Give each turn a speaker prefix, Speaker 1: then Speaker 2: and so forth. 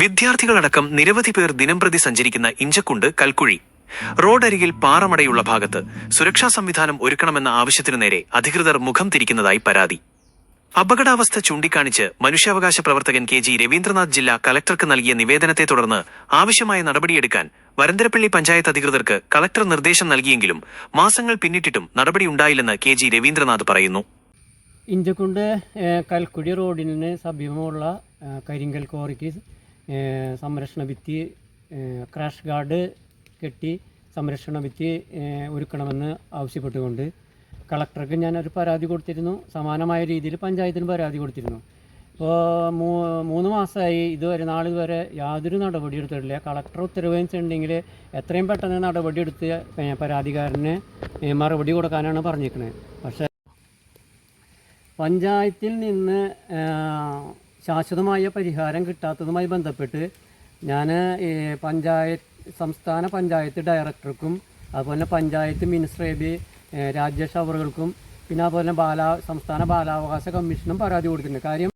Speaker 1: വിദ്യാർത്ഥികളടക്കം നിരവധി പേർ ദിനംപ്രതി സഞ്ചരിക്കുന്ന ഇഞ്ചക്കുണ്ട് കൽക്കുഴി. റോഡരികിൽ പാറമടയുള്ള ഭാഗത്ത് സുരക്ഷാ സംവിധാനം ഒരുക്കണമെന്ന ആവശ്യത്തിനു നേരെ അധികൃതർ മുഖം തിരിക്കുന്നതായി പരാതി. അപകടാവസ്ഥ ചൂണ്ടിക്കാണിച്ച് മനുഷ്യാവകാശ പ്രവർത്തകൻ കെ ജി രവീന്ദ്രനാഥ് ജില്ലാ കലക്ടർക്ക് നൽകിയ നിവേദനത്തെ തുടർന്ന് ആവശ്യമായ നടപടിയെടുക്കാൻ വരന്തരപ്പള്ളി പഞ്ചായത്ത് അധികൃതർക്ക് കളക്ടർ നിർദ്ദേശം നൽകിയെങ്കിലും മാസങ്ങൾ പിന്നിട്ടിട്ടും നടപടിയുണ്ടായില്ലെന്ന് കെ ജി രവീന്ദ്രനാഥ് പറയുന്നു.
Speaker 2: ഇഞ്ചക്കുണ്ട് കൽക്കുഴി റോഡിന് സമീപമുള്ള കരിങ്കൽ കോറിക്ക് സംരക്ഷണ ഭിത്തി ക്രാഷ് ഗാർഡ് കെട്ടി സംരക്ഷണ ഭിത്തി ഒരുക്കണമെന്ന് ആവശ്യപ്പെട്ടുകൊണ്ട് കളക്ടർക്ക് ഞാനൊരു പരാതി കൊടുത്തിരുന്നു. സമാനമായ രീതിയിൽ പഞ്ചായത്തിന് പരാതി കൊടുത്തിരുന്നു. ഇപ്പോൾ മൂ മൂന്ന് മാസമായി ഇതുവരെ നാളിതുവരെ യാതൊരു നടപടി എടുത്തിട്ടില്ല. കളക്ടർ ഉത്തരവിച്ചിട്ടുണ്ടെങ്കിൽ എത്രയും പെട്ടെന്ന് നടപടി എടുത്ത് പരാതിക്കാരന് മറുപടി കൊടുക്കാനാണ് പറഞ്ഞിരിക്കുന്നത് പക്ഷേ പഞ്ചായത്തിൽ നിന്ന് ശാശ്വതമായ പരിഹാരം കിട്ടാത്തതുമായി ബന്ധപ്പെട്ട് ഞാൻ പഞ്ചായത്ത് സംസ്ഥാന പഞ്ചായത്ത് ഡയറക്ടർക്കും അതുപോലെ പഞ്ചായത്ത് മിനിസ്ട്രേബി രാജേഷ് അവറുകൾക്കും പിന്നെ അതുപോലെ ബാലാ സംസ്ഥാന ബാലാവകാശ കമ്മീഷനും പരാതി കൊടുത്തിട്ടുണ്ട്. കാര്യം